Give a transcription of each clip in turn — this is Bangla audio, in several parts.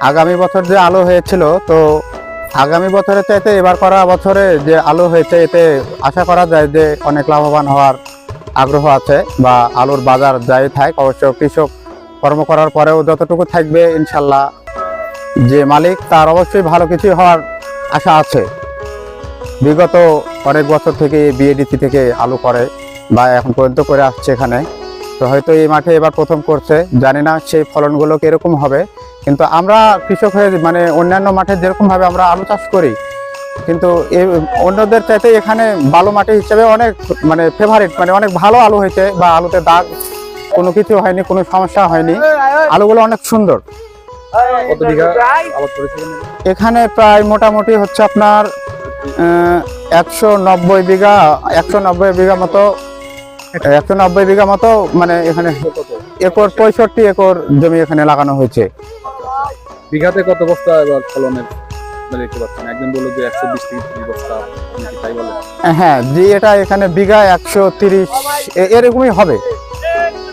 আগামী বছর যে আলু হয়েছিল, তো আগামী বছরের চাইতে এবার করা বছরে যে আলু হয়েছে, এতে আশা করা যায় যে অনেক লাভবান হওয়ার আগ্রহ আছে বা আলুর বাজার যাই থাক, অবশ্য কৃষক কর্ম করার পরেও যতটুকু থাকবে, ইনশাল্লাহ যে মালিক, তার অবশ্যই ভালো কিছু হওয়ার আশা আছে। বিগত অনেক বছর থেকে বিএডিসি থেকে আলু করে বা এখন পর্যন্ত করে আসছে এখানে। তো হয়তো এই মাঠে এবার প্রথম করছে, জানি না সেই ফলনগুলো কীরকম হবে। কিন্তু আমরা কৃষক হয়ে মানে অন্যান্য মাঠে যেরকম ভাবে আমরা আলু চাষ করি কিন্তু অন্যদের চাইতে এখানে ভালো মাটি হিসেবে অনেক মানে ফেভারিট মানে অনেক ভালো আলু হয়েছে বা আলুতে দাগ কোনো কিছু হয়নি কোনো সমস্যা হয়নি। আলুগুলো অনেক সুন্দর। এখানে প্রায় মোটামুটি হচ্ছে আপনার একশো নব্বই বিঘা একশো নব্বই বিঘা মতো একশো নব্বই বিঘা মতো মানে এখানে একর পঁয়ষট্টি একর জমি এখানে লাগানো হয়েছে। বিঘাতে কত বস্তা এবার ফলনের মানে দেখতে একশো বিশ বস্তা তাই বলেন? হ্যাঁ যে এটা এখানে বিঘা একশো তিরিশ এরকমই হবে।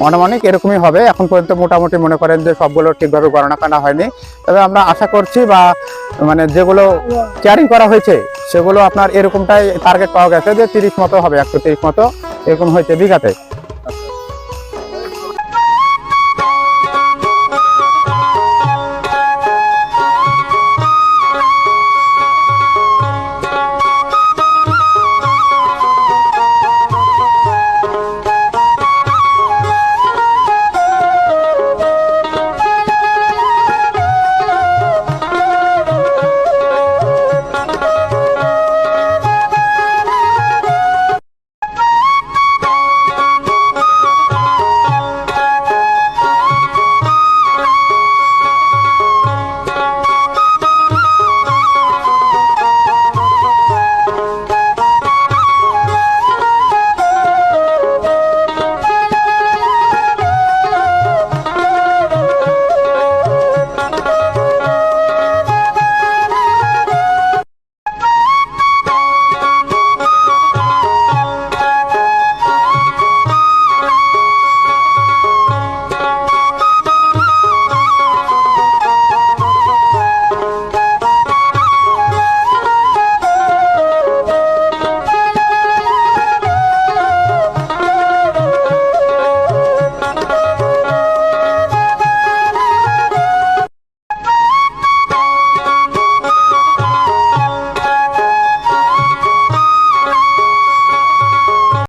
আনুমানিক এরকমই হবে। এখন পর্যন্ত মোটামুটি মনে করেন যে সবগুলো ঠিকভাবে গণনা করা হয়নি। তবে আমরা আশা করছি বা মানে যেগুলো কেয়ারিং করা হয়েছে, সেগুলো আপনার এরকমটাই টার্গেট পাওয়া গেছে যে তিরিশ মতো হবে, একশো তিরিশ মতো এরকম হয়েছে বিঘাতে।